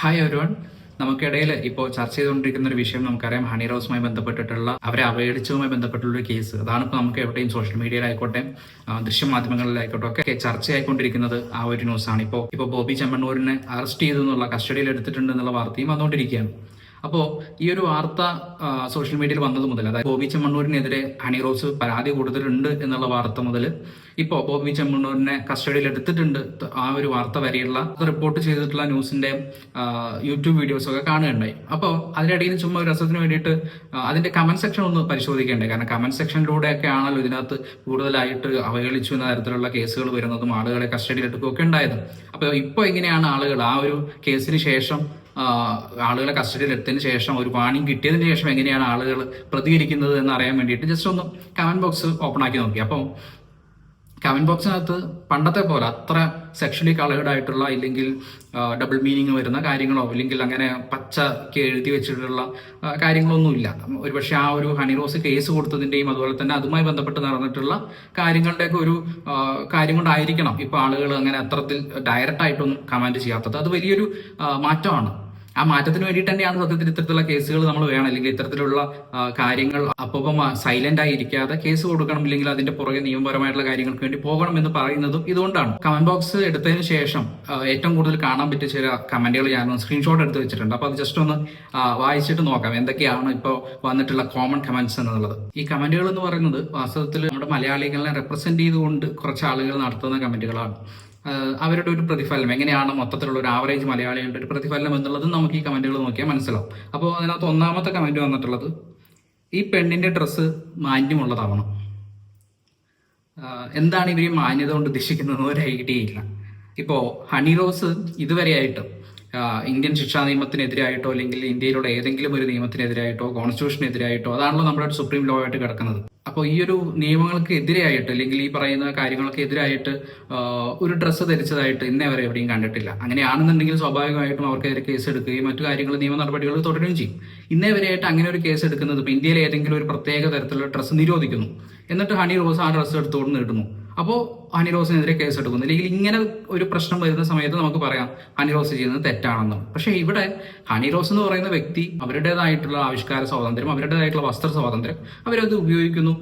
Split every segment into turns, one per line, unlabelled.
Hi ഒരുവൺ നമുക്കിടയിൽ ഇപ്പോൾ ചർച്ച ചെയ്തുകൊണ്ടിരിക്കുന്ന ഒരു വിഷയം നമുക്കറിയാം. ഹണി റോസുമായി ബന്ധപ്പെട്ടിട്ടുള്ള അവരെ അവഹേളിച്ചതുമായി ബന്ധപ്പെട്ടുള്ള ഒരു കേസ് അതാണ് ഇപ്പോൾ നമുക്ക് എവിടെയും സോഷ്യൽ മീഡിയയിലായിക്കോട്ടെ ദൃശ്യമാധ്യമങ്ങളിലായിക്കോട്ടെ ഒക്കെ ചർച്ചയായിക്കൊണ്ടിരിക്കുന്നത് ആ ഒരു ന്യൂസാണ് ഇപ്പോൾ ഇപ്പോൾ ബോബി ചെമ്മണ്ണൂരിനെ അറസ്റ്റ് ചെയ്തു എന്നുള്ള കസ്റ്റഡിയിൽ എടുത്തിട്ടുണ്ട് എന്നുള്ള വാർത്തയും വന്നുകൊണ്ടിരിക്കുകയാണ്. അപ്പോൾ ഈ ഒരു വാർത്ത സോഷ്യൽ മീഡിയയിൽ വന്നത് മുതൽ അതായത് ബോബി ചെമ്മണ്ണൂരിനെതിരെ ഹണി റോസ് പരാതി കൊടുത്തിട്ടുണ്ട് എന്നുള്ള വാർത്ത മുതൽ ഇപ്പോ ബോബി ചെമ്മണ്ണൂരിനെ കസ്റ്റഡിയിൽ എടുത്തിട്ടുണ്ട്. ആ ഒരു വാർത്ത വരെയുള്ള റിപ്പോർട്ട് ചെയ്തിട്ടുള്ള ന്യൂസിന്റെ യൂട്യൂബ് വീഡിയോസ് ഒക്കെ കാണുകയുണ്ടായി. അപ്പോൾ അതിനിടയിൽ ചുമ്മാ ഒരു രസത്തിന് വേണ്ടിയിട്ട് അതിന്റെ കമന്റ് സെക്ഷൻ ഒന്ന് പരിശോധിക്കേണ്ടേ? കാരണം കമന്റ് സെക്ഷനിലൂടെയൊക്കെ ആണല്ലോ ഇതിനകത്ത് കൂടുതലായിട്ട് അവഗണിച്ചു എന്ന തരത്തിലുള്ള കേസുകൾ വരുന്നതും ആളുകളെ കസ്റ്റഡിയിൽ എടുക്കുകയൊക്കെ ഉണ്ടായത്. അപ്പോൾ ഇപ്പോൾ എങ്ങനെയാണ് ആളുകൾ ആ ഒരു കേസിന് ശേഷം ആളുകളെ കസ്റ്റഡിയിൽ എടുത്തതിന് ശേഷം ഒരു വാണിംഗ് കിട്ടിയതിന് ശേഷം എങ്ങനെയാണ് ആളുകൾ പ്രതികരിക്കുന്നത് എന്ന് അറിയാൻ വേണ്ടിയിട്ട് ജസ്റ്റ് ഒന്ന് കമന്റ് ബോക്സ് ഓപ്പൺ ആക്കി നോക്കി. അപ്പോൾ കമന്റ് ബോക്സിനകത്ത് പണ്ടത്തെ പോലെ അത്ര സെക്ഷലി കളേർഡ് ആയിട്ടുള്ള ഇല്ലെങ്കിൽ ഡബിൾ മീനിങ് വരുന്ന കാര്യങ്ങളോ അല്ലെങ്കിൽ അങ്ങനെ പച്ചക്ക് എഴുതി വെച്ചിട്ടുള്ള കാര്യങ്ങളൊന്നുമില്ല. ഒരുപക്ഷെ ആ ഒരു ഹണി റോസ് കേസ് കൊടുത്തതിന്റെയും അതുപോലെ തന്നെ അതുമായി ബന്ധപ്പെട്ട് നടന്നിട്ടുള്ള കാര്യങ്ങളുടെയൊക്കെ ഒരു കാര്യം കൊണ്ടായിരിക്കണം ഇപ്പോൾ ആളുകൾ അങ്ങനെ അത്രത്തിൽ ഡയറക്റ്റായിട്ടൊന്നും കമാൻഡ് ചെയ്യാത്തത്. അത് വലിയൊരു മാറ്റമാണ്. ആ മാറ്റത്തിന് വേണ്ടിയിട്ട് തന്നെയാണ് സത്യത്തിൽ ഇത്തരത്തിലുള്ള കേസുകൾ നമ്മൾ വേണം. അല്ലെങ്കിൽ ഇത്തരത്തിലുള്ള കാര്യങ്ങൾ അപ്പം സൈലന്റ് ആയി ഇരിക്കാതെ കേസ് കൊടുക്കണം ഇല്ലെങ്കിൽ അതിന്റെ പുറകെ നിയമപരമായിട്ടുള്ള കാര്യങ്ങൾക്ക് വേണ്ടി പോകണം എന്ന് പറയുന്നതും ഇതുകൊണ്ടാണ്. കമന്റ് ബോക്സ് എടുത്തതിന് ശേഷം ഏറ്റവും കൂടുതൽ കാണാൻ പറ്റിയ ചില കമന്റുകൾ ഞാൻ സ്ക്രീൻഷോട്ട് എടുത്ത് വെച്ചിട്ടുണ്ട്. അപ്പൊ അത് ജസ്റ്റ് ഒന്ന് വായിച്ചിട്ട് നോക്കാം. എന്തൊക്കെയാണ് ഇപ്പോൾ വന്നിട്ടുള്ള കോമൺ കമന്റ്സ് എന്നുള്ളത്. ഈ കമന്റുകൾ എന്ന് പറയുന്നത് വാസ്തവത്തിൽ നമ്മുടെ മലയാളികളെ റെപ്രസെന്റ് ചെയ്തുകൊണ്ട് കുറച്ച് ആളുകൾ നടത്തുന്ന കമന്റുകളാണ്. അവരുടെ ഒരു പ്രതിഫലനം. എങ്ങനെയാണ് മൊത്തത്തിലുള്ള ഒരു ആവറേജ് മലയാളികളുടെ ഒരു പ്രതിഫലനം എന്നുള്ളതും നമുക്ക് ഈ കമന്റുകൾ നോക്കിയാൽ മനസ്സിലാവും. അപ്പോൾ അതിനകത്ത് ഒന്നാമത്തെ കമന്റ് വന്നിട്ടുള്ളത് ഈ പെണ്ണിന്റെ ഡ്രസ്സ് മാന്യമുള്ളതാവണം. എന്താണ് ഇവർ മാന്യത കൊണ്ട് ഉദ്ദേശിക്കുന്നത് ഒരു ഐഡിയ ഇല്ല. ഇപ്പോ ഹണി റോസ് ഇതുവരെയായിട്ടും ഇന്ത്യൻ ശിക്ഷാ നിയമത്തിനെതിരായിട്ടോ അല്ലെങ്കിൽ ഇന്ത്യയിലുള്ള ഏതെങ്കിലും ഒരു നിയമത്തിനെതിരായിട്ടോ കോൺസ്റ്റിറ്റ്യൂഷനെതിരായിട്ടോ അതാണല്ലോ നമ്മുടെ സുപ്രീം ലോ ആയിട്ട് കിടക്കുന്നത്. അപ്പോൾ ഈ ഒരു നിയമങ്ങൾക്ക് എതിരായിട്ട് അല്ലെങ്കിൽ ഈ പറയുന്ന കാര്യങ്ങൾക്ക് എതിരായിട്ട് ഒരു ഡ്രസ്സ് ധരിച്ചതായിട്ട് ഇന്നേ വരെ എവിടെയും കണ്ടിട്ടില്ല. അങ്ങനെയാണെന്നുണ്ടെങ്കിൽ സ്വാഭാവികമായിട്ടും അവർക്കെതിരെ കേസ് എടുക്കുകയും മറ്റു കാര്യങ്ങൾ നിയമ നടപടികൾ തുടരുകയും ചെയ്യും. ഇന്നേ വരെയായിട്ട് അങ്ങനെ ഒരു കേസ് എടുക്കുന്നത് ഇപ്പൊ ഇന്ത്യയിലെ ഏതെങ്കിലും ഒരു പ്രത്യേക തരത്തിലുള്ള ഡ്രസ്സ് നിരോധിക്കുന്നു. എന്നിട്ട് ഹണി റോസ് ആ ഡ്രസ്സ് എടുത്തുകൊണ്ട് നേടുന്നു അപ്പോൾ ഹണി റോസിനെതിരെ കേസ് എടുക്കുന്നു. അല്ലെങ്കിൽ ഇങ്ങനെ ഒരു പ്രശ്നം വരുന്ന സമയത്ത് നമുക്ക് പറയാം ഹണിറോസ് ചെയ്യുന്നത് തെറ്റാണെന്ന്. പക്ഷേ ഇവിടെ ഹണിറോസ് എന്ന് പറയുന്ന വ്യക്തി അവരുടേതായിട്ടുള്ള ആവിഷ്കാര സ്വാതന്ത്ര്യം അവരുടേതായിട്ടുള്ള വസ്ത്ര സ്വാതന്ത്ര്യം അവരത് ഉപയോഗിക്കുന്നു.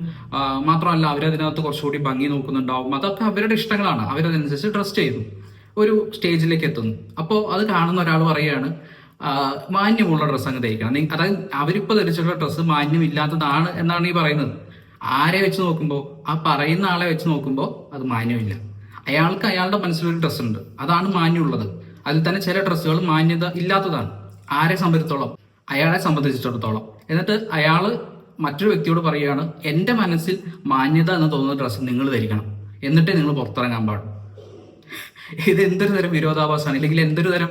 മാത്രമല്ല അവരതിനകത്ത് കുറച്ചുകൂടി ഭംഗി നോക്കുന്നുണ്ടാവും. അതൊക്കെ അവരുടെ ഇഷ്ടങ്ങളാണ്. അവരതനുസരിച്ച് ഡ്രസ് ചെയ്യുന്നു. ഒരു സ്റ്റേജിലേക്ക് എത്തുന്നു. അപ്പോൾ അത് കാണുന്ന ഒരാൾ പറയുകയാണ് മാന്യമുള്ള ഡ്രസ്സ് അങ്ങ് ധരിക്കണം. അതായത് അവരിപ്പോൾ ധരിച്ചിട്ടുള്ള ഡ്രസ്സ് മാന്യമില്ലാത്തതാണ് എന്നാണ് ഈ പറയുന്നത്. ആരെ വെച്ച് നോക്കുമ്പോൾ ആ പറയുന്ന ആളെ വെച്ച് നോക്കുമ്പോൾ അത് മാന്യമില്ല. അയാൾക്ക് അയാളുടെ മനസ്സിലൊരു ഡ്രസ് ഉണ്ട്. അതാണ് മാന്യമുള്ളത്. അതിൽ തന്നെ ചില ഡ്രസ്സുകൾ മാന്യത ഇല്ലാത്തതാണ്. ആരെ സംബന്ധിച്ചിടത്തോളം? അയാളെ സംബന്ധിച്ചിടത്തോളം. എന്നിട്ട് അയാൾ മറ്റൊരു വ്യക്തിയോട് പറയുകയാണ് എന്റെ മനസ്സിൽ മാന്യത എന്ന് തോന്നുന്ന ഡ്രസ്സ് നിങ്ങൾ ധരിക്കണം. എന്നിട്ടേ നിങ്ങൾ പുറത്തിറങ്ങാൻ പാടും ഇത് എന്തൊരു തരം വിരോധാഭാസമാണ്. ഇല്ലെങ്കിൽ എന്തൊരു തരം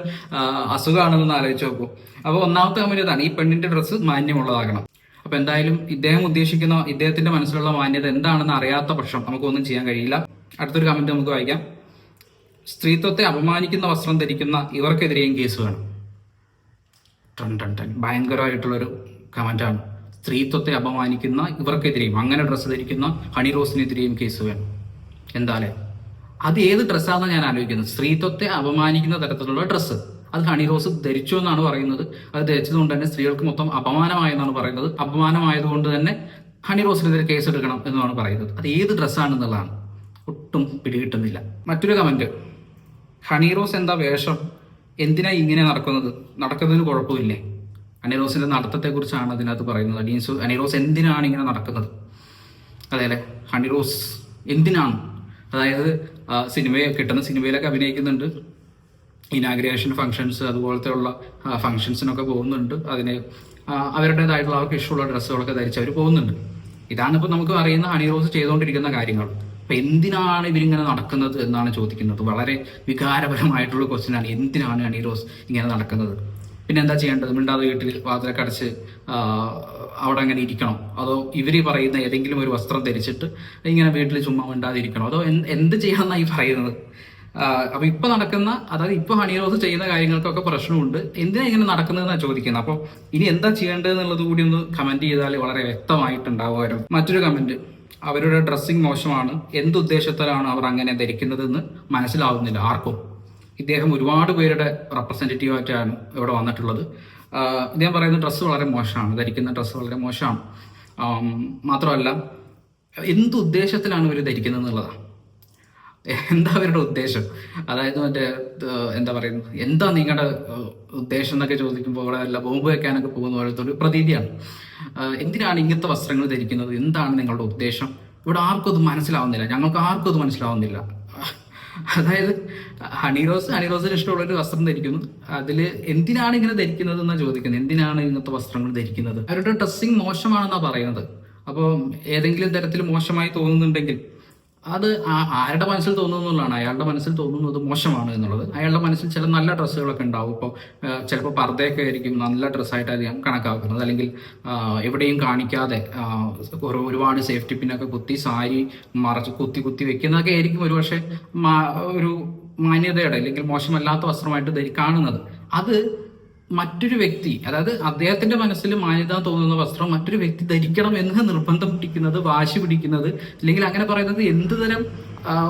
അസുഖമാണെന്ന് ആലോചിച്ച് നോക്കൂ. അപ്പോൾ ഒന്നാമത്തെ കമ്പനി ഇതാണ്. ഈ പെണ്ണിന്റെ ഡ്രസ്സ് മാന്യമുള്ളതാകണം. അപ്പൊ എന്തായാലും ഇദ്ദേഹം ഉദ്ദേശിക്കുന്ന ഇദ്ദേഹത്തിന്റെ മനസ്സിലുള്ള മാന്യത എന്താണെന്ന് അറിയാത്ത പക്ഷം നമുക്കൊന്നും ചെയ്യാൻ കഴിയില്ല. അടുത്തൊരു കമന്റ് നമുക്ക് വായിക്കാം. സ്ത്രീത്വത്തെ അപമാനിക്കുന്ന വസ്ത്രം ധരിക്കുന്ന ഇവർക്കെതിരെയും കേസ് വേണം. ടൺ ടൺ ടൺ. ഭയങ്കരമായിട്ടുള്ളൊരു കമന്റാണ് സ്ത്രീത്വത്തെ അപമാനിക്കുന്ന ഇവർക്കെതിരെയും അങ്ങനെ ഡ്രസ്സ് ധരിക്കുന്ന ഹണി റോസിനെതിരെയും കേസ് വേണം. എന്താലേ അത് ഏത് ഡ്രസ്സാണെന്ന് ഞാൻ ആലോചിക്കുന്നത്? സ്ത്രീത്വത്തെ അപമാനിക്കുന്ന തരത്തിലുള്ള ഡ്രസ്സ് അത് ഹണി റോസ് ധരിച്ചു എന്നാണ് പറയുന്നത്. അത് ധരിച്ചതുകൊണ്ട് തന്നെ സ്ത്രീകൾക്ക് മൊത്തം അപമാനമായെന്നാണ് പറയുന്നത്. അപമാനമായതുകൊണ്ട് തന്നെ ഹണി റോസിനെതിരെ കേസ് എടുക്കണം എന്നാണ് പറയുന്നത്. അത് ഏത് ഡ്രസ്സാണെന്നുള്ളതാണ് ഒട്ടും പിടികിട്ടുന്നില്ല. മറ്റൊരു കമന്റ് ഹണി റോസ് എന്താ വേഷം? എന്തിനാ ഇങ്ങനെ നടക്കുന്നത്? നടക്കുന്നതിന് കുഴപ്പമില്ലേ? അനിറോസിന്റെ നടത്തത്തെ കുറിച്ചാണ് അതിനകത്ത് പറയുന്നത്. അനീസ് അനിറോസ് എന്തിനാണ് ഇങ്ങനെ നടക്കുന്നത്? അതെ അല്ലെ ഹണിറോസ് എന്തിനാണ്? അതായത് സിനിമയെ കിട്ടുന്ന സിനിമയിലൊക്കെ അഭിനയിക്കുന്നുണ്ട്. ഇനാഗ്രേഷൻ ഫംഗ്ഷൻസ് അതുപോലത്തെ ഉള്ള ഫംഗ്ഷൻസിനൊക്കെ പോകുന്നുണ്ട്. അതിന് അവരുടേതായിട്ടുള്ള അവർക്ക് ഇഷ്ടമുള്ള ഡ്രസ്സുകളൊക്കെ ധരിച്ച് അവർ പോകുന്നുണ്ട്. ഇതാണ് ഇപ്പൊ നമുക്ക് അറിയുന്ന ഹണി റോസ് ചെയ്തുകൊണ്ടിരിക്കുന്ന കാര്യങ്ങൾ. അപ്പൊ എന്തിനാണ് ഇവരിങ്ങനെ നടക്കുന്നത് എന്നാണ് ചോദിക്കുന്നത്. വളരെ വികാരപരമായിട്ടുള്ള ക്വസ്റ്റ്യനാണ് എന്തിനാണ് ഹണി റോസ് ഇങ്ങനെ നടക്കുന്നത്? പിന്നെ എന്താ ചെയ്യേണ്ടത്? മിണ്ടാതെ വീട്ടിൽ വാതിലൊക്കെ അടച്ച് അവിടെ അങ്ങനെ ഇരിക്കണം? അതോ ഇവർ പറയുന്ന ഏതെങ്കിലും ഒരു വസ്ത്രം ധരിച്ചിട്ട് ഇങ്ങനെ വീട്ടിൽ ചുമ്മാ മിണ്ടാതെ ഇരിക്കണോ അതോ എന്ത് ചെയ്യാമെന്നാണ് ഈ പറയുന്നത്? അപ്പൊ ഇപ്പൊ നടക്കുന്ന അതായത് ഇപ്പൊ ഹണി റോസ് ചെയ്യുന്ന കാര്യങ്ങൾക്കൊക്കെ പ്രശ്നമുണ്ട്. എന്തിനാ ഇങ്ങനെ നടക്കുന്നതെന്നാണ് ചോദിക്കുന്നത്? അപ്പോൾ ഇനി എന്താ ചെയ്യേണ്ടത് എന്നുള്ളത് കൂടി ഒന്ന് കമന്റ് ചെയ്താൽ വളരെ വ്യക്തമായിട്ടുണ്ടാവുമായിരുന്നു. മറ്റൊരു കമന്റ് അവരുടെ ഡ്രസ്സിങ് മോശമാണ്. എന്തുദ്ദേശത്തിലാണ് അവർ അങ്ങനെ ധരിക്കുന്നതെന്ന് മനസ്സിലാവുന്നില്ല ആർക്കും. ഇദ്ദേഹം ഒരുപാട് പേരുടെ റെപ്രസെന്റേറ്റീവ് ആയിട്ടാണ് ഇവിടെ വന്നിട്ടുള്ളത്. ഇദ്ദേഹം പറയുന്ന ഡ്രസ്സ് വളരെ മോശമാണ്. ധരിക്കുന്ന ഡ്രസ്സ് വളരെ മോശമാണ്. മാത്രമല്ല എന്ത് ഉദ്ദേശത്തിലാണ് ഇവർ ധരിക്കുന്നത് എന്നുള്ളതാണ് എന്താ അവരുടെ ഉദ്ദേശം? അതായത് മറ്റേ എന്താ പറയുന്നത്? എന്താ നിങ്ങളുടെ ഉദ്ദേശം എന്നൊക്കെ ചോദിക്കുമ്പോൾ അവിടെ അല്ല ബോംബ് വെക്കാനൊക്കെ പോകുന്ന പോലത്തെ ഒരു പ്രതീതിയാണ്. എന്തിനാണ് ഇങ്ങനത്തെ വസ്ത്രങ്ങൾ ധരിക്കുന്നത്? എന്താണ് നിങ്ങളുടെ ഉദ്ദേശം? ഇവിടെ ആർക്കും അത് മനസ്സിലാവുന്നില്ല. ഞങ്ങൾക്ക് ആർക്കും അത് മനസ്സിലാവുന്നില്ല. അതായത് ഹണിറോസ് ഹണിറോസിന് ഇഷ്ടമുള്ള ഒരു വസ്ത്രം ധരിക്കുന്നു. അതിൽ എന്തിനാണ് ഇങ്ങനെ ധരിക്കുന്നത് എന്നാണ് ചോദിക്കുന്നത്? എന്തിനാണ് ഇങ്ങനത്തെ വസ്ത്രങ്ങൾ ധരിക്കുന്നത്? അവരുടെ ഡ്രസ്സിങ് മോശമാണെന്നാണ് പറയുന്നത്. അപ്പോൾ ഏതെങ്കിലും തരത്തിൽ മോശമായി തോന്നുന്നുണ്ടെങ്കിൽ അത് ആരുടെ മനസ്സിൽ തോന്നുന്നു എന്നുള്ളതാണ്. അയാളുടെ മനസ്സിൽ തോന്നുന്നത് മോശമാണ് എന്നുള്ളത്. അയാളുടെ മനസ്സിൽ ചില നല്ല ഡ്രസ്സുകളൊക്കെ ഉണ്ടാവും. ഇപ്പോൾ ചിലപ്പോൾ പർദ്ദയൊക്കെ ആയിരിക്കും നല്ല ഡ്രസ്സായിട്ട് അധികം കണക്കാക്കുന്നത്. അല്ലെങ്കിൽ എവിടെയും കാണിക്കാതെ ഒരുപാട് സേഫ്റ്റി പിന്നൊക്കെ കുത്തി സാരി മറച്ച് കുത്തി കുത്തി വെക്കുന്നതൊക്കെ ആയിരിക്കും ഒരുപക്ഷെ ഒരു മാന്യതയുടെ അല്ലെങ്കിൽ മോശമല്ലാത്ത വസ്ത്രമായിട്ട് കാണുന്നത് അത് മറ്റൊരു വ്യക്തി അതായത് അദ്ദേഹത്തിന്റെ മനസ്സിൽ മാന്യത തോന്നുന്ന വസ്ത്രം മറ്റൊരു വ്യക്തി ധരിക്കണം എന്ന് നിർബന്ധം പിടിക്കുന്നത് വാശി പിടിക്കുന്നത് അല്ലെങ്കിൽ അങ്ങനെ പറയുന്നത് എന്ത് തരം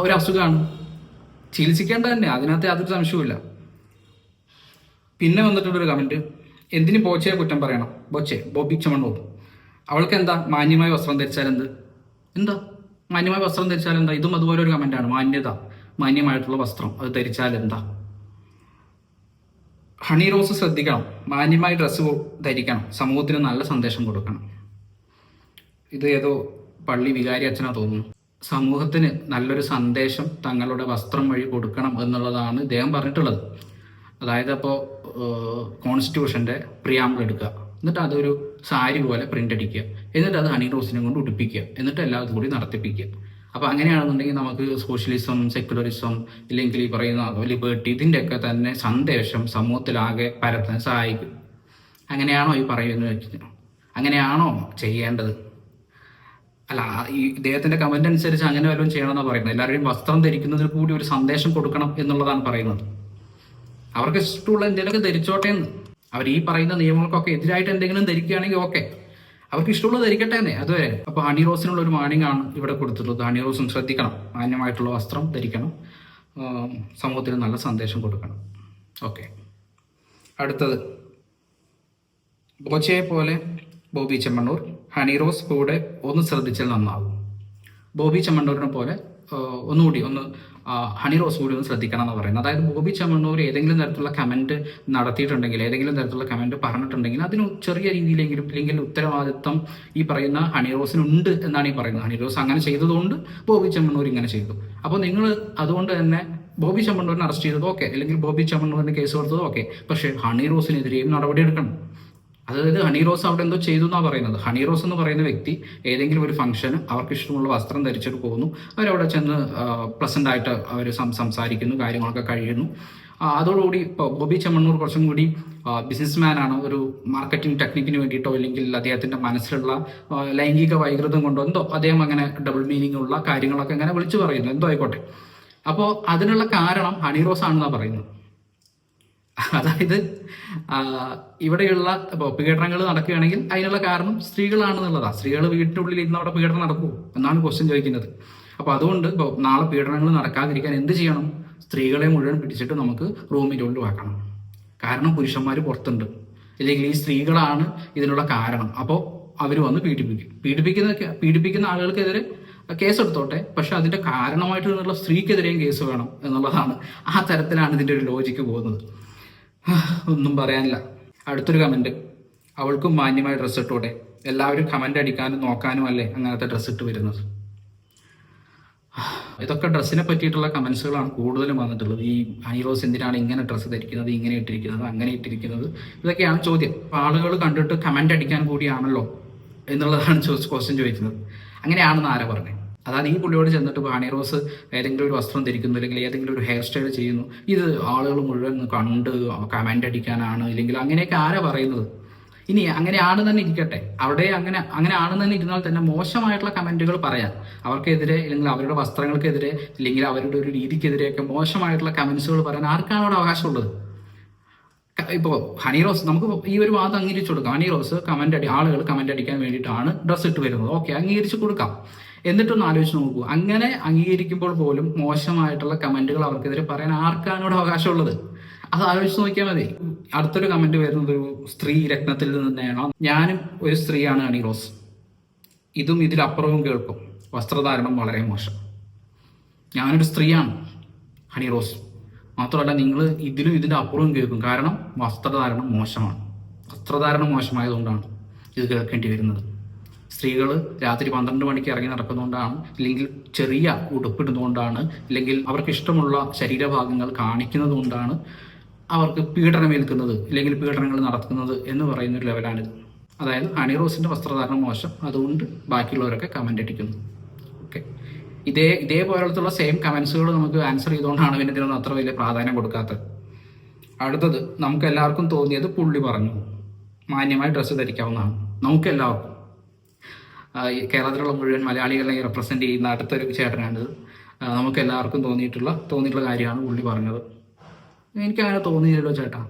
ഒരു അസുഖമാണ്? ചികിത്സിക്കേണ്ട തന്നെ അതിനകത്ത് യാതൊരു സംശയവുമില്ല പിന്നെ വന്നിട്ടുള്ളൊരു കമന്റ് എന്തിന് ബോച്ചയെ കുറ്റം പറയണം? ബോച്ചെ ബോബി ചമണ്ണോ അവൾക്ക് എന്താ? മാന്യമായ വസ്ത്രം ധരിച്ചാൽ എന്ത്? എന്താ? മാന്യമായ വസ്ത്രം ധരിച്ചാൽ എന്താ? ഇതും അതുപോലെ ഒരു കമന്റാണ് മാന്യത മാന്യമായിട്ടുള്ള വസ്ത്രം അത് ധരിച്ചാൽ എന്താ? ഹണി റോസ് ശ്രദ്ധിക്കണം. മാന്യമായ ഡ്രസ്സ് ധരിക്കണം. സമൂഹത്തിന് നല്ല സന്ദേശം കൊടുക്കണം. ഇത് ഏതോ പള്ളി വികാരി അച്ഛനാ തോന്നുന്നു. സമൂഹത്തിന് നല്ലൊരു സന്ദേശം തങ്ങളുടെ വസ്ത്രം വഴി കൊടുക്കണം എന്നുള്ളതാണ് ഇദ്ദേഹം പറഞ്ഞിട്ടുള്ളത്. അതായത് അപ്പോൾ കോൺസ്റ്റിറ്റ്യൂഷന്റെ പ്രിയാമ്പിൾ എടുക്കുക. എന്നിട്ട് അതൊരു സാരി പോലെ പ്രിന്റ് അടിക്കുക. എന്നിട്ട് അത് ഹണി റോസിനെ കൊണ്ട് ഉടുപ്പിക്കുക. എന്നിട്ട് എല്ലാവരും കൂടി നടത്തിപ്പിക്കുക. അപ്പോൾ അങ്ങനെയാണെന്നുണ്ടെങ്കിൽ നമുക്ക് സോഷ്യലിസം സെക്യുലറിസം ഇല്ലെങ്കിൽ ഈ പറയുന്ന ലിബേർട്ടി ഇതിന്റെയൊക്കെ തന്നെ സന്ദേശം സമൂഹത്തിലാകെ പരത്താൻ സഹായിക്കും. അങ്ങനെയാണോ ഈ പറയുന്നത് വെച്ചാൽ അങ്ങനെയാണോ ചെയ്യേണ്ടത്? അല്ല ഈ ഇദ്ദേഹത്തിന്റെ കമന്റ് അനുസരിച്ച് അങ്ങനെ വല്ലതും ചെയ്യണമെന്നാണ് പറയുന്നത്. എല്ലാവരുടെയും വസ്ത്രം ധരിക്കുന്നതിൽ കൂടി ഒരു സന്ദേശം കൊടുക്കണം എന്നുള്ളതാണ് പറയുന്നത്. അവർക്ക് ഇഷ്ടമുള്ള എന്തെങ്കിലുമൊക്കെ ധരിച്ചോട്ടെ എന്ന്. അവർ ഈ പറയുന്ന നിയമങ്ങൾക്കൊക്കെ എതിരായിട്ട് എന്തെങ്കിലും ധരിക്കുകയാണെങ്കിൽ ഓക്കെ. അവർക്ക് ഇഷ്ടമുള്ളത് ധരിക്കട്ടെ തന്നെ. അതുവരെ. അപ്പൊ ഹണി റോസിനുള്ള ഒരു വാണിംഗ് ആണ് ഇവിടെ കൊടുത്തിട്ടുള്ളത്. ഹണി റോസും ശ്രദ്ധിക്കണം. മാന്യമായിട്ടുള്ള വസ്ത്രം ധരിക്കണം. സമൂഹത്തിന് നല്ല സന്ദേശം കൊടുക്കണം. ഓക്കെ. അടുത്തത്. ബോച്ചയെ പോലെ ബോബി ചെമ്മണ്ണൂർ ഹണി റോസ് കൂടെ ഒന്ന് ശ്രദ്ധിച്ചാൽ നന്നാവും. ബോബി ചെമ്മണ്ണൂരിനെ പോലെ ഒന്നുകൂടി ഒന്ന് ഹണി റോസ് കൂടി ഒന്ന് ശ്രദ്ധിക്കണം എന്ന് പറയുന്നത് അതായത് ബോബി ചമ്മണ്ണൂർ ഏതെങ്കിലും തരത്തിലുള്ള കമന്റ് നടത്തിയിട്ടുണ്ടെങ്കിൽ ഏതെങ്കിലും തരത്തിലുള്ള കമന്റ് പറഞ്ഞിട്ടുണ്ടെങ്കിൽ അതിന് ചെറിയ രീതിയിലെങ്കിലും ഇല്ലെങ്കിൽ ഉത്തരവാദിത്വം ഈ പറയുന്ന ഹണി റോസിനുണ്ട് എന്നാണ് ഈ പറയുന്നത്. ഹണി റോസ് അങ്ങനെ ചെയ്തതുകൊണ്ട് ബോബി ചമ്മണ്ണൂർ ഇങ്ങനെ ചെയ്തു. അപ്പോൾ നിങ്ങൾ അതുകൊണ്ട് തന്നെ ബോബി ചമ്മണ്ണൂരിനെ അറസ്റ്റ് ചെയ്തത് ഓക്കെ. അല്ലെങ്കിൽ ബോബി ചമ്മണ്ണൂരിന് കേസ് കൊടുത്തത് ഓക്കെ. പക്ഷേ ഹണി റോസിനെതിരെയും നടപടി എടുക്കണം അതായത് ഹണി റോസ് അവിടെ എന്തോ ചെയ്തു എന്നാണ് പറയുന്നത്. ഹണി റോസ് എന്ന് പറയുന്ന വ്യക്തി ഏതെങ്കിലും ഒരു ഫംഗ്ഷന് അവർക്ക് ഇഷ്ടമുള്ള വസ്ത്രം ധരിച്ചിട്ട് പോകുന്നു. അവരവിടെ ചെന്ന് പ്ലസന്റ് ആയിട്ട് അവർ സംസാരിക്കുന്നു കാര്യങ്ങളൊക്കെ കഴിയുന്നു. അതോടുകൂടി ബോബി ചെമ്മണ്ണൂർ കുറച്ചും കൂടി ബിസിനസ്മാൻ ആണ്. ഒരു മാർക്കറ്റിംഗ് ടെക്നിക്കിന് വേണ്ടിയിട്ടോ അല്ലെങ്കിൽ അദ്ദേഹത്തിന്റെ മനസ്സിലുള്ള ലൈംഗിക വൈകൃതം കൊണ്ടോ എന്തോ അദ്ദേഹം അങ്ങനെ ഡബിൾ മീനിങ് ഉള്ള കാര്യങ്ങളൊക്കെ അങ്ങനെ വിളിച്ചു പറയുന്നു. എന്തോ ആയിക്കോട്ടെ. അപ്പോൾ അതിനുള്ള കാരണം ഹണി റോസ് ആണെന്നാണ് പറയുന്നത്. അതായത് ഇവിടെയുള്ള പീഡനങ്ങൾ നടക്കുകയാണെങ്കിൽ അതിനുള്ള കാരണം സ്ത്രീകളാണെന്നുള്ളതാ. സ്ത്രീകൾ വീട്ടിനുള്ളിൽ ഇരുന്ന് അവിടെ പീഡനം നടക്കുമോ എന്നാണ് ക്വസ്റ്റ്യൻ ചോദിക്കുന്നത്. അപ്പോൾ അതുകൊണ്ട് ഇപ്പോൾ നാളെ പീഡനങ്ങൾ നടക്കാതിരിക്കാൻ എന്ത് ചെയ്യണം? സ്ത്രീകളെ മുഴുവൻ പിടിച്ചിട്ട് നമുക്ക് റൂമിന്റെ ഉള്ളിൽ വെക്കണം. കാരണം പുരുഷന്മാർ പുറത്തുണ്ട്. അല്ലെങ്കിൽ ഈ സ്ത്രീകളാണ് ഇതിനുള്ള കാരണം. അപ്പോൾ അവർ വന്ന് പീഡിപ്പിക്കും. പീഡിപ്പിക്കുന്ന പീഡിപ്പിക്കുന്ന ആളുകൾക്കെതിരെ കേസെടുത്തോട്ടെ പക്ഷെ അതിന്റെ കാരണമായിട്ട് നിന്നുള്ള സ്ത്രീക്കെതിരെയും കേസ് വേണം എന്നുള്ളതാണ് ആ തരത്തിലാണ് ഇതിന്റെ ഒരു ലോജിക്ക് പോകുന്നത്. ഒന്നും പറയാനില്ല. അടുത്തൊരു കമന്റ് അവൾക്കും മാന്യമായ ഡ്രസ്സ് ഇട്ടൂടെ. എല്ലാവരും കമന്റ് അടിക്കാനും നോക്കാനും അല്ലേ അങ്ങനത്തെ ഡ്രസ്സ് ഇട്ട് വരുന്നത്? ഇതൊക്കെ ഡ്രസ്സിനെ പറ്റിയിട്ടുള്ള കമന്റ്സുകളാണ് കൂടുതലും വന്നിട്ടുള്ളത്. ഈ ഹൈറോസ് എന്തിനാണ് ഇങ്ങനെ ഡ്രസ്സ് ധരിക്കുന്നത് ഇങ്ങനെ ഇട്ടിരിക്കുന്നത് അങ്ങനെ ഇട്ടിരിക്കുന്നത്? ഇതൊക്കെയാണ് ചോദ്യം. ആളുകൾ കണ്ടിട്ട് കമന്റ് അടിക്കാൻ കൂടിയാണല്ലോ എന്നുള്ളതാണ് ക്വസ്റ്റ്യൻ ചോദിക്കുന്നത്. അങ്ങനെയാണെന്ന് ആരാ പറഞ്ഞത് അതായത് ഈ പുള്ളിയോട് ചെന്നിട്ട് ഇപ്പോൾ ഹണി റോസ് ഏതെങ്കിലും ഒരു വസ്ത്രം ധരിക്കുന്നു അല്ലെങ്കിൽ ഏതെങ്കിലും ഒരു ഹെയർ സ്റ്റൈൽ ചെയ്യുന്നു ഇത് ആളുകൾ മുഴുവൻ കണ്ട് കമന്റ് അടിക്കാനാണ് ഇല്ലെങ്കിൽ അങ്ങനെയൊക്കെ ആരാ പറയുന്നത്? ഇനി അങ്ങനെ അങ്ങനെയാണ് തന്നെ ഇരിക്കട്ടെ. അവിടെ അങ്ങനെ അങ്ങനെ ആണെന്ന് തന്നെ ഇരുന്നാൽ തന്നെ മോശമായിട്ടുള്ള കമന്റുകൾ പറയാം. അവർക്കെതിരെ അല്ലെങ്കിൽ അവരുടെ വസ്ത്രങ്ങൾക്കെതിരെ അല്ലെങ്കിൽ അവരുടെ ഒരു രീതിക്കെതിരെയൊക്കെ മോശമായിട്ടുള്ള കമന്റ്സുകൾ പറയാൻ ആർക്കാണ് അവിടെ അവകാശമുള്ളത്? ക- ഇപ്പോ ഹണി റോസ് നമുക്ക് ഈ ഒരു വാദം അംഗീകരിച്ചു കൊടുക്കാം. ഹണി റോസ് കമന്റ് അടി ആളുകൾ കമന്റ് അടിക്കാൻ വേണ്ടിയിട്ടാണ് ഡ്രസ്സ് ഇട്ട് വരുന്നത്. ഓക്കെ അംഗീകരിച്ചു കൊടുക്കാം. എന്നിട്ടൊന്ന് ആലോചിച്ച് നോക്കൂ. അങ്ങനെ അംഗീകരിക്കുമ്പോൾ പോലും മോശമായിട്ടുള്ള കമന്റുകൾ അവർക്കെതിരെ പറയാൻ ആർക്കാണ് ഇവിടെ അവകാശമുള്ളത്? അത് ആലോചിച്ച് നോക്കിയാൽ മതി. അടുത്തൊരു കമന്റ് വരുന്നത് ഒരു സ്ത്രീ രത്നത്തിൽ നിന്ന് തന്നെയാണോ? ഞാനും ഒരു സ്ത്രീയാണ് ഹണി റോസ് ഇതും ഇതിലപ്പുറവും കേൾക്കും. വസ്ത്രധാരണം വളരെ മോശം. ഞാനൊരു സ്ത്രീയാണ് ഹണി റോസ് മാത്രമല്ല നിങ്ങൾ ഇതിലും ഇതിന്റെ അപ്പുറവും കേൾക്കും. കാരണം വസ്ത്രധാരണം മോശമാണ്. വസ്ത്രധാരണം മോശമായതുകൊണ്ടാണ് ഇത് കേൾക്കേണ്ടി വരുന്നത്. സ്ത്രീകൾ രാത്രി പന്ത്രണ്ട് മണിക്ക് ഇറങ്ങി നടക്കുന്നതുകൊണ്ടാണ് അല്ലെങ്കിൽ ചെറിയ ഉടുപ്പിടുന്നതുകൊണ്ടാണ് അല്ലെങ്കിൽ അവർക്ക് ഇഷ്ടമുള്ള ശരീരഭാഗങ്ങൾ കാണിക്കുന്നത് കൊണ്ടാണ് അവർക്ക് പീഡനം ഏൽക്കുന്നത് ഇല്ലെങ്കിൽ പീഡനങ്ങൾ നടത്തുന്നത് എന്ന് പറയുന്ന ഒരു ലെവലാണിത് അതായത് അണിറോസിന്റെ വസ്ത്രധാരണം മോശം. അതുകൊണ്ട് ബാക്കിയുള്ളവരൊക്കെ കമന്റ് അടിക്കുന്നു ഇതേ ഇതേപോലത്തുള്ള സെയിം കമൻസുകൾ നമുക്ക് ആൻസർ ചെയ്തുകൊണ്ടാണ് പിന്നെ ഇതിനൊന്നും അത്ര വലിയ പ്രാധാന്യം കൊടുക്കാത്തത്. അടുത്തത് നമുക്ക് എല്ലാവർക്കും തോന്നിയത് പുള്ളി പറഞ്ഞു. മാന്യമായി ഡ്രസ്സ് ധരിക്കാവുന്നതാണ്. നമുക്ക് എല്ലാവർക്കും കേരളത്തിലുള്ള മുഴുവൻ മലയാളികളെ റെപ്രസെന്റ് ചെയ്യുന്ന അടുത്തൊരു ചേട്ടനാണിത്. നമുക്ക് എല്ലാവർക്കും തോന്നിയിട്ടുള്ള തോന്നിയിട്ടുള്ള കാര്യമാണ് പുള്ളി പറഞ്ഞത്. എനിക്കങ്ങനെ തോന്നിയില്ലല്ലോ ചേട്ടാ.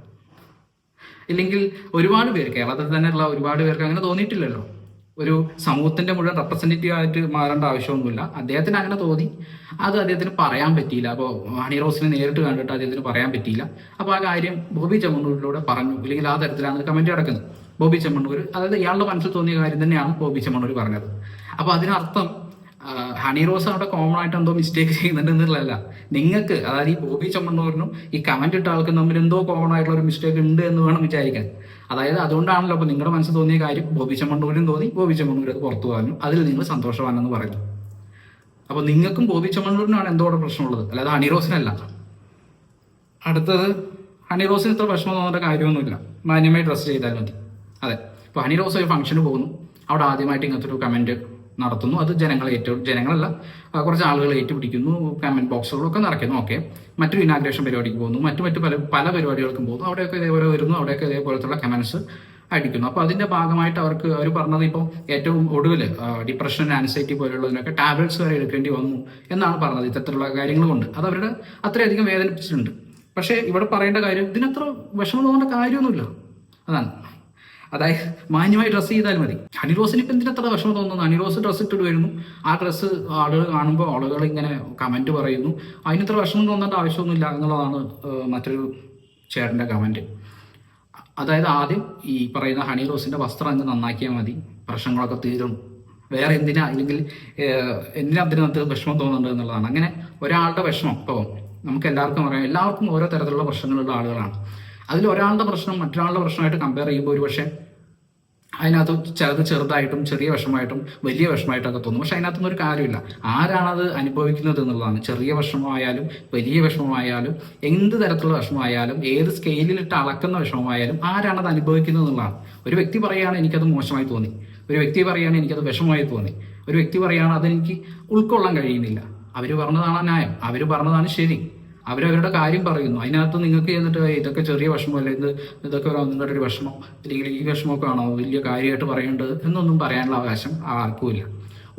ഇല്ലെങ്കിൽ ഒരുപാട് പേർ കേരളത്തിൽ തന്നെയുള്ള ഒരുപാട് പേർക്ക് അങ്ങനെ തോന്നിയിട്ടില്ലല്ലോ. ഒരു സമൂഹത്തിന്റെ മുഴുവൻ റെപ്രസെന്റേറ്റീവ് ആയിട്ട് മാറേണ്ട ആവശ്യമൊന്നുമില്ല. അദ്ദേഹത്തിന് അങ്ങനെ തോന്നി. അത് അദ്ദേഹത്തിന് പറയാൻ പറ്റിയില്ല. അപ്പോൾ ഹണി റോസിനെ നേരിട്ട് കണ്ടിട്ട് അദ്ദേഹത്തിന് പറയാൻ പറ്റിയില്ല. അപ്പോൾ ആ കാര്യം ബോബി ചെമ്മണ്ണൂരിലൂടെ പറഞ്ഞു. അല്ലെങ്കിൽ ആ തരത്തിലാണ് കമന്റ് കിടക്കുന്നത് ബോബി ചെമ്മണ്ണൂർ അതായത് ഇയാളുടെ മനസ്സിൽ തോന്നിയ കാര്യം തന്നെയാണ് ബോബി ചെമ്മണ്ണൂർ പറഞ്ഞത്. അപ്പോൾ അതിനർത്ഥം ഹണി റോസ് അവിടെ കോമൺ ആയിട്ട് എന്തോ മിസ്റ്റേക്ക് ചെയ്യുന്നുണ്ട് എന്നുള്ളതല്ല നിങ്ങൾക്ക് അതായത് ഈ ബോബി ചമ്മണ്ണൂരിനും ഈ കമന്റ് ഇട്ട ആൾക്കും തമ്മിൽ എന്തോ കോമൺ ആയിട്ടുള്ള ഒരു മിസ്റ്റേക്ക് ഉണ്ട് എന്ന് വേണം വിചാരിക്കാൻ. അതായത് അതുകൊണ്ടാണല്ലോ അപ്പൊ നിങ്ങളുടെ മനസ്സിൽ തോന്നിയ കാര്യം ബോബി ചമ്മണ്ണൂരിനും തോന്നി ബോബി ചമ്മണ്ണൂർ അത് പുറത്തു പോകാനും അതിൽ നിങ്ങൾ സന്തോഷവാനെന്ന് പറഞ്ഞു അപ്പൊ നിങ്ങൾക്കും ബോബി ചമ്മണ്ണൂരിനാണ് എന്തോ അവിടെ പ്രശ്നമുള്ളത്. അല്ലാതെ ഹണി റോസിനല്ല. അടുത്തത് ഹണി റോസിന് ഇത്ര പ്രശ്നം തോന്നേണ്ട കാര്യമൊന്നുമില്ല. മാന്യമായി ഡ്രസ്സ് ചെയ്താൽ മതി. അതെ. ഇപ്പോൾ ഹണി റോസ് ഒരു ഫംഗ്ഷന് പോകുന്നു. അവിടെ ആദ്യമായിട്ട് ഇങ്ങനത്തെ ഒരു കമന്റ് നടത്തുന്നു. അത് ജനങ്ങൾ ഏറ്റു ജനങ്ങളല്ല കുറച്ച് ആളുകൾ ഏറ്റുപിടിക്കുന്നു. കമന്റ് ബോക്സുകളൊക്കെ നടക്കുന്നു ഓക്കെ. മറ്റൊരു ഇനാഗ്രേഷൻ പരിപാടിക്ക് പോകുന്നു. മറ്റു മറ്റു പല പല പരിപാടികൾക്കും പോകുന്നു. അവിടെയൊക്കെ ഇതേപോലെ വരുന്നു. അവിടെയൊക്കെ ഇതേപോലത്തുള്ള കമന്റ്സ് അടിക്കുന്നു. അപ്പോൾ അതിന്റെ ഭാഗമായിട്ട് അവർക്ക് അവർ പറഞ്ഞത് ഇപ്പോൾ ഏറ്റവും ഒടുവിൽ ഡിപ്രഷൻ ആൻസൈറ്റി പോലുള്ളതിനൊക്കെ ടാബ്ലറ്റ്സ് വരെ എടുക്കേണ്ടി വന്നു എന്നാണ് പറഞ്ഞത്. ഇത്തരത്തിലുള്ള കാര്യങ്ങൾ കൊണ്ട് അത് അവരുടെ അത്രയധികം വേദനിപ്പിച്ചിട്ടുണ്ട്. പക്ഷേ ഇവിടെ പറയേണ്ട കാര്യം ഇതിനത്ര വിഷമം തോന്നേണ്ട കാര്യമൊന്നുമില്ല. അതാണ്. അതായത് മാന്യമായി ഡ്രസ്സ് ചെയ്താൽ മതി. അനിറോസിന് ഇപ്പം എന്തിനത്ര വിഷമം തോന്നുന്നു ഹണിറോസ് ഡ്രസ്സ് ഇട്ടിട്ട് വരുന്നു ആ ഡ്രസ്സ് ആളുകൾ കാണുമ്പോൾ ആളുകൾ ഇങ്ങനെ കമന്റ് പറയുന്നു. അതിനത്ര വിഷമം തോന്നേണ്ട ആവശ്യമൊന്നുമില്ല എന്നുള്ളതാണ് മറ്റൊരു ചേട്ടന്റെ കമന്റ് അതായത് ആദ്യം ഈ പറയുന്ന ഹണി റോസിന്റെ വസ്ത്രം അങ്ങ് നന്നാക്കിയാൽ മതി. പ്രശ്നങ്ങളൊക്കെ തീരും. വേറെ എന്തിനാ? അല്ലെങ്കിൽ എന്തിനാ അതിനകത്ത് വിഷമം തോന്നുന്നുണ്ട് എന്നുള്ളതാണ്. അങ്ങനെ ഒരാളുടെ വിഷമം. ഇപ്പോൾ നമുക്ക് എല്ലാവർക്കും അറിയാം. എല്ലാവർക്കും ഓരോ തരത്തിലുള്ള പ്രശ്നങ്ങളുള്ള ആളുകളാണ്. അതിൽ ഒരാളുടെ പ്രശ്നം മറ്റൊരാളുടെ പ്രശ്നമായിട്ട് കമ്പയർ ചെയ്യുമ്പോൾ ഒരു പക്ഷേ അതിനകത്ത് ചിലത് ചെറുതായിട്ടും ചെറിയ വിഷമമായിട്ടും വലിയ വിഷമമായിട്ടൊക്കെ തോന്നും. പക്ഷെ അതിനകത്തൊന്നും ഒരു കാര്യമില്ല. ആരാണത് അനുഭവിക്കുന്നത് എന്നുള്ളതാണ്. ചെറിയ വിഷമമായാലും വലിയ വിഷമമായാലും എന്ത് തരത്തിലുള്ള വിഷമമായാലും ഏത് സ്കെയിലിലിട്ട് അളക്കുന്ന വിഷമമായാലും ആരാണത് അനുഭവിക്കുന്നത് എന്നുള്ളതാണ്. ഒരു വ്യക്തി പറയുകയാണ് എനിക്കത് മോശമായി തോന്നി. ഒരു വ്യക്തി പറയുകയാണ് എനിക്കത് വിഷമമായി തോന്നി. ഒരു വ്യക്തി പറയുകയാണ് അതെനിക്ക് ഉൾക്കൊള്ളാൻ കഴിയുന്നില്ല. അവർ പറഞ്ഞതാണ് ന്യായം. അവർ പറഞ്ഞതാണ് ശരി. അവരവരുടെ കാര്യം പറയുന്നു. അതിനകത്ത് നിങ്ങൾക്ക് ചെന്നിട്ട് ഇതൊക്കെ ചെറിയ വിഷമമല്ല ഇത് ഇതൊക്കെ ഒരു നിങ്ങളുടെ ഒരു വിഷമം അല്ലെങ്കിൽ ഈ വിഷമമൊക്കെ ആണോ വലിയ കാര്യമായിട്ട് പറയേണ്ടത് എന്നൊന്നും പറയാനുള്ള അവകാശം ആർക്കുമില്ല.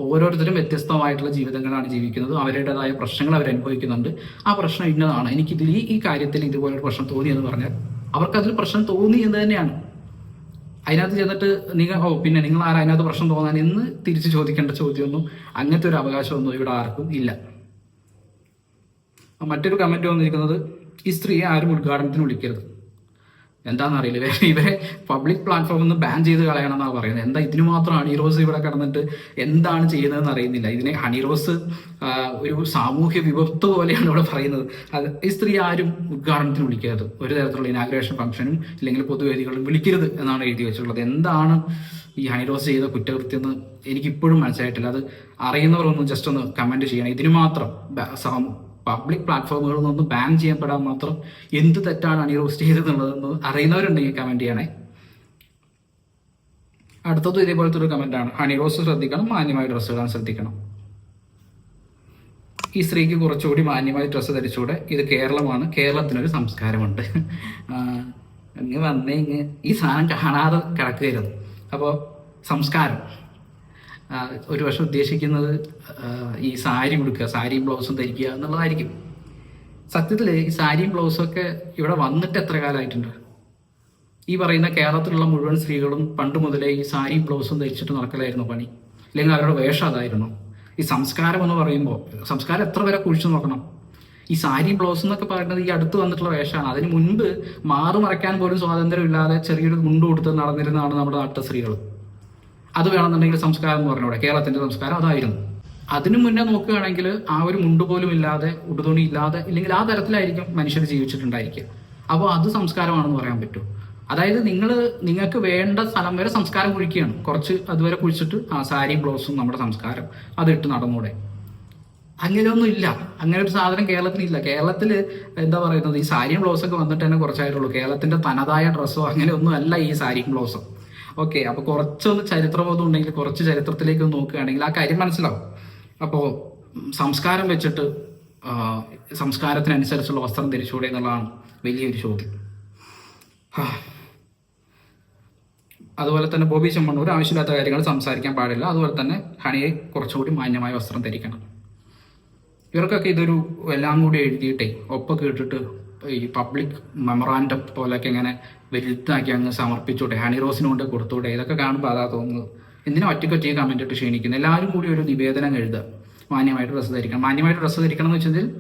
ഓരോരുത്തരും വ്യത്യസ്തമായിട്ടുള്ള ജീവിതങ്ങളാണ് ജീവിക്കുന്നത്. അവരുടേതായ പ്രശ്നങ്ങൾ അവർ അനുഭവിക്കുന്നുണ്ട്. ആ പ്രശ്നം ഇന്നതാണ്. എനിക്കിതിൽ ഈ ഈ കാര്യത്തിൽ ഇതുപോലൊരു പ്രശ്നം തോന്നി എന്ന് പറഞ്ഞാൽ അവർക്കതിൽ പ്രശ്നം തോന്നി എന്ന് തന്നെയാണ്. അതിനകത്ത് ചെന്നിട്ട് നിങ്ങൾ ഓ പിന്നെ നിങ്ങൾ ആരാ അതിനകത്ത് പ്രശ്നം തോന്നാൻ എന്ന് തിരിച്ച് ചോദിക്കേണ്ട ചോദ്യമൊന്നും അങ്ങനത്തെ ഒരു അവകാശമൊന്നും ഇവിടെ ആർക്കും ഇല്ല. മറ്റൊരു കമന്റ് വന്നിരിക്കുന്നത് ഈ സ്ത്രീയെ ആരും ഉദ്ഘാടനത്തിന് വിളിക്കരുത്. എന്താണെന്നറിയില്ല ഇവരെ ഇവരെ പബ്ലിക് പ്ലാറ്റ്ഫോമിൽ നിന്ന് ബാൻ ചെയ്ത് കളയണമെന്നാണ് പറയുന്നത്. എന്താ ഇതിന് മാത്രം ഹണി റോസ് ഇവിടെ കടന്നിട്ട് എന്താണ് ചെയ്യുന്നതെന്ന് അറിയുന്നില്ല. ഇതിനെ ഹണി റോസ് ഒരു സാമൂഹ്യ വിപത്ത് പോലെയാണ് ഇവിടെ പറയുന്നത്. അത് ഈ സ്ത്രീ ആരും ഉദ്ഘാടനത്തിന് വിളിക്കരുത്. ഒരു തരത്തിലുള്ള ഇനാഗ്രേഷൻ ഫംഗ്ഷനും അല്ലെങ്കിൽ പൊതുവേദികളും വിളിക്കരുത് എന്നാണ് എഴുതി വെച്ചിട്ടുള്ളത്. എന്താണ് ഈ ഹണി റോസ് ചെയ്ത കുറ്റകൃത്യം എന്ന് എനിക്കിപ്പോഴും മനസ്സിലായിട്ടില്ല. അത് അറിയുന്നവരൊന്നും ജസ്റ്റ് ഒന്ന് കമന്റ് ചെയ്യണം. ഇതിന് മാത്രം പബ്ലിക് പ്ലാറ്റ്ഫോമുകളിൽ നിന്നും ബാൻ ചെയ്യപ്പെടാൻ മാത്രം എന്ത് തെറ്റാണ് ഹണി റോസ്റ്റ് ചെയ്തതെന്നുള്ളതെന്ന് അറിയുന്നവരുണ്ടെങ്കിൽ കമന്റ് ചെയ്യണേ അടുത്തത് ഇതേപോലത്തെ ഒരു കമന്റാണ് ആണ്. റോസ് ശ്രദ്ധിക്കണം മാന്യമായി ഡ്രസ്സ് ഇടാൻ ശ്രദ്ധിക്കണം. ഈ സ്ത്രീക്ക് കുറച്ചുകൂടി മാന്യമായി ഡ്രസ്സ് ധരിച്ചുകൂടെ? ഇത് കേരളമാണ്. കേരളത്തിനൊരു സംസ്കാരമുണ്ട്. ഇങ്ങ് വന്നേ ഇങ്ങ് ഈ സാധനം കാണാതെ കിടക്കുകയായിരുന്നു. അപ്പോൾ സംസ്കാരം. ഒരു പക്ഷെ ഉദ്ദേശിക്കുന്നത് ഈ സാരി ഉടുക്കുക സാരിയും ബ്ലൗസും ധരിക്കുക എന്നുള്ളതായിരിക്കും. സത്യത്തിൽ ഈ സാരിയും ബ്ലൗസും ഒക്കെ ഇവിടെ വന്നിട്ട് എത്ര കാലമായിട്ടുണ്ട്? ഈ പറയുന്ന കേരളത്തിലുള്ള മുഴുവൻ സ്ത്രീകളും പണ്ട് മുതലേ ഈ സാരിയും ബ്ലൗസും ധരിച്ചിട്ട് നടക്കലായിരുന്നു പണി. അല്ലെങ്കിൽ അവരുടെ വേഷം അതായിരുന്നു. ഈ സംസ്കാരം എന്ന് പറയുമ്പോൾ സംസ്കാരം എത്ര വരെ കുഴിച്ചു നോക്കണം? ഈ സാരി ബ്ലൗസ് എന്നൊക്കെ പറയുന്നത് ഈ അടുത്ത് വന്നിട്ടുള്ള വേഷമാണ്. അതിന് മുൻപ് മാറു മറയ്ക്കാൻ പോലും സ്വാതന്ത്ര്യമില്ലാതെ ചെറിയൊരു മുണ്ട് കൊടുത്ത് നടന്നിരുന്നതാണ് നമ്മുടെ നാട്ടിലെ സ്ത്രീകൾ അത് വേണമെന്നുണ്ടെങ്കിൽ സംസ്കാരം എന്ന് പറഞ്ഞൂടെ കേരളത്തിന്റെ സംസ്കാരം അതായിരുന്നു. അതിനു മുന്നേ നോക്കുകയാണെങ്കിൽ ആ ഒരു മുണ്ട് പോലും ഇല്ലാതെ ഉടുതുണി ഇല്ലാതെ ഇല്ലെങ്കിൽ ആ തരത്തിലായിരിക്കും മനുഷ്യർ ജീവിച്ചിട്ടുണ്ടായിരിക്കുക. അപ്പോൾ അത് സംസ്കാരമാണെന്ന് പറയാൻ പറ്റും. അതായത് നിങ്ങൾ നിങ്ങൾക്ക് വേണ്ട സ്ഥലം വരെ സംസ്കാരം കുഴിക്കുകയാണ്. കുറച്ച് അതുവരെ കുഴിച്ചിട്ട് ആ സാരിയും ബ്ലൗസും നമ്മുടെ സംസ്കാരം അതിട്ട് നടന്നൂടെ. അങ്ങനെയൊന്നും ഇല്ല. അങ്ങനെ ഒരു സാധനം കേരളത്തിൽ ഇല്ല. കേരളത്തിൽ എന്താ പറയുന്നത്? ഈ സാരിയും ബ്ലൗസൊക്കെ വന്നിട്ട് തന്നെ കുറച്ചായിട്ടുള്ളൂ കേരളത്തിന്റെ തനതായ ഡ്രസ്സോ അങ്ങനെയൊന്നും അല്ല ഈ സാരിയും ബ്ലൗസും. ഓക്കെ അപ്പൊ കുറച്ചൊന്ന് ചരിത്രബോധം ഉണ്ടെങ്കിൽ കുറച്ച് ചരിത്രത്തിലേക്ക് നോക്കുകയാണെങ്കിൽ ആ കാര്യം മനസ്സിലാവും. അപ്പോൾ സംസ്കാരം വെച്ചിട്ട് സംസ്കാരത്തിനനുസരിച്ചുള്ള വസ്ത്രം ധരിച്ചുകൂടെ എന്നുള്ളതാണ് വലിയൊരു ചോദ്യം. അതുപോലെ തന്നെ ബോബി ചെമ്മണ്ണൂർ ആവശ്യമില്ലാത്ത കാര്യങ്ങൾ സംസാരിക്കാൻ പാടില്ല. അതുപോലെ തന്നെ ഹണിയെ കുറച്ചുകൂടി മാന്യമായ വസ്ത്രം ധരിക്കണം. ഇവർക്കൊക്കെ ഇതൊരു എല്ലാം കൂടി എഴുതിയിട്ടേ ഒപ്പൊക്കെ ഇട്ടിട്ട് ഈ പബ്ലിക് മെമ്മറാൻഡം പോലൊക്കെ ഇങ്ങനെ വലുതാക്കി അങ്ങ് സമർപ്പിച്ചോട്ടെ. ഹണി റോസിന് കൊണ്ട് കൊടുത്തൂടെ ഇതൊക്കെ കാണുമ്പോൾ അതാ തോന്നുന്നത്. എന്തിനാ ഒറ്റക്കൊറ്റ കമന്റ് ഇട്ട് ക്ഷീണിക്കുന്നത് എല്ലാവരും കൂടി ഒരു നിവേദനം എഴുതുക. മാന്യമായിട്ട് ഡ്രസ്സ് ധരിക്കണം. മാന്യമായിട്ട് ഡ്രസ്സ് ധരിക്കണം എന്ന് വെച്ചാൽ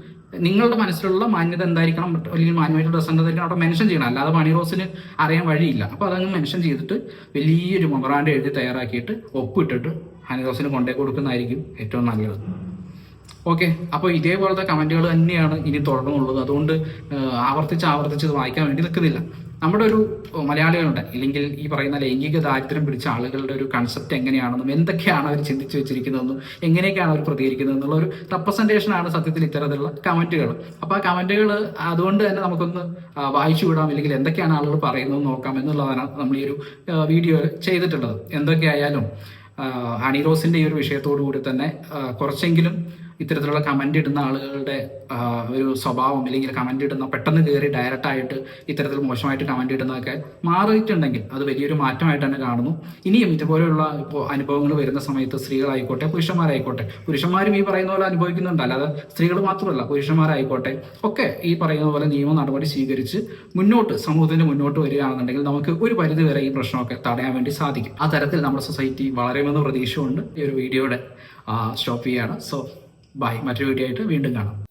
നിങ്ങളുടെ മനസ്സിലുള്ള മാന്യത എന്തായിരിക്കണം? അല്ലെങ്കിൽ മാന്യമായിട്ട് ഡ്രസ്സ് എന്താ ധരിക്കണം? അവിടെ മെൻഷൻ ചെയ്യണം. അല്ലാതെ മണി റോസിന് അറിയാൻ വഴിയില്ല. അപ്പോൾ അതങ്ങ് മെൻഷൻ ചെയ്തിട്ട് വലിയൊരു മെമ്മറാൻഡം എഴുതി തയ്യാറാക്കിയിട്ട് ഒപ്പിട്ടിട്ട് ഹണി റോസിന് കൊണ്ടേ കൊടുക്കുന്നതായിരിക്കും ഏറ്റവും നല്ലത്. ഓക്കെ അപ്പോൾ ഇതേപോലത്തെ കമന്റുകൾ തന്നെയാണ് ഇനി തുടർന്നുള്ളത്. അതുകൊണ്ട് ആവർത്തിച്ച് ആവർത്തിച്ച് ഇത് വായിക്കാൻ വേണ്ടി നിൽക്കുന്നില്ല. നമ്മുടെ ഒരു മലയാളികളുണ്ട്. ഇല്ലെങ്കിൽ ഈ പറയുന്ന ലൈംഗിക ദാരിദ്ര്യം പിടിച്ച ആളുകളുടെ ഒരു കൺസെപ്റ്റ് എങ്ങനെയാണെന്നും എന്തൊക്കെയാണ് അവർ ചിന്തിച്ചു വെച്ചിരിക്കുന്നതെന്നും എങ്ങനെയൊക്കെയാണ് അവർ പ്രതികരിക്കുന്നത് എന്നുള്ള ഒരു റെപ്രസെന്റേഷനാണ് സത്യത്തിൽ ഇത്തരത്തിലുള്ള കമന്റുകൾ. അപ്പോൾ ആ കമന്റുകൾ അതുകൊണ്ട് തന്നെ നമുക്കൊന്ന് വായിച്ചു വിടാം. അല്ലെങ്കിൽ എന്തൊക്കെയാണ് ആളുകൾ പറയുന്നത് നോക്കാം എന്നുള്ളതാണ് നമ്മൾ ഈ ഒരു വീഡിയോ ചെയ്തിട്ടുള്ളത്. എന്തൊക്കെയായാലും ആഹ് ഹണി റോസിന്റെ ഈ ഒരു വിഷയത്തോടു കൂടി തന്നെ കുറച്ചെങ്കിലും ഇത്തരത്തിലുള്ള കമന്റ് ഇടുന്ന ആളുകളുടെ ഒരു സ്വഭാവം അല്ലെങ്കിൽ കമന്റ് ഇടുന്ന പെട്ടെന്ന് കയറി ഡയറക്റ്റായിട്ട് ഇത്തരത്തിൽ മോശമായിട്ട് കമന്റ് ഇടുന്നതൊക്കെ മാറിയിട്ടുണ്ടെങ്കിൽ അത് വലിയൊരു മാറ്റമായിട്ട് തന്നെ കാണുന്നു. ഇനിയും ഇതുപോലെയുള്ള ഇപ്പോൾ അനുഭവങ്ങൾ വരുന്ന സമയത്ത് സ്ത്രീകളായിക്കോട്ടെ പുരുഷന്മാരായിക്കോട്ടെ പുരുഷന്മാരും ഈ പറയുന്ന പോലെ അനുഭവിക്കുന്നുണ്ട്. അല്ലാതെ സ്ത്രീകൾ മാത്രമല്ല പുരുഷന്മാരായിക്കോട്ടെ ഒക്കെ ഈ പറയുന്ന പോലെ നിയമ നടപടി സ്വീകരിച്ച് മുന്നോട്ട് സമൂഹത്തിന് മുന്നോട്ട് വരികയാണെന്നുണ്ടെങ്കിൽ നമുക്ക് ഒരു പരിധി വരെ ഈ പ്രശ്നമൊക്കെ തടയാൻ വേണ്ടി സാധിക്കും. ആ തരത്തിൽ നമ്മുടെ സൊസൈറ്റി വളരുമെന്ന് പ്രതീക്ഷയുണ്ട്. ഈ ഒരു വീഡിയോയുടെ സ്റ്റോപ്പ് ചെയ്യാണ് സോ ബൈ. മറ്റൊരു വീഡിയോ ആയിട്ട് വീണ്ടും കാണാം.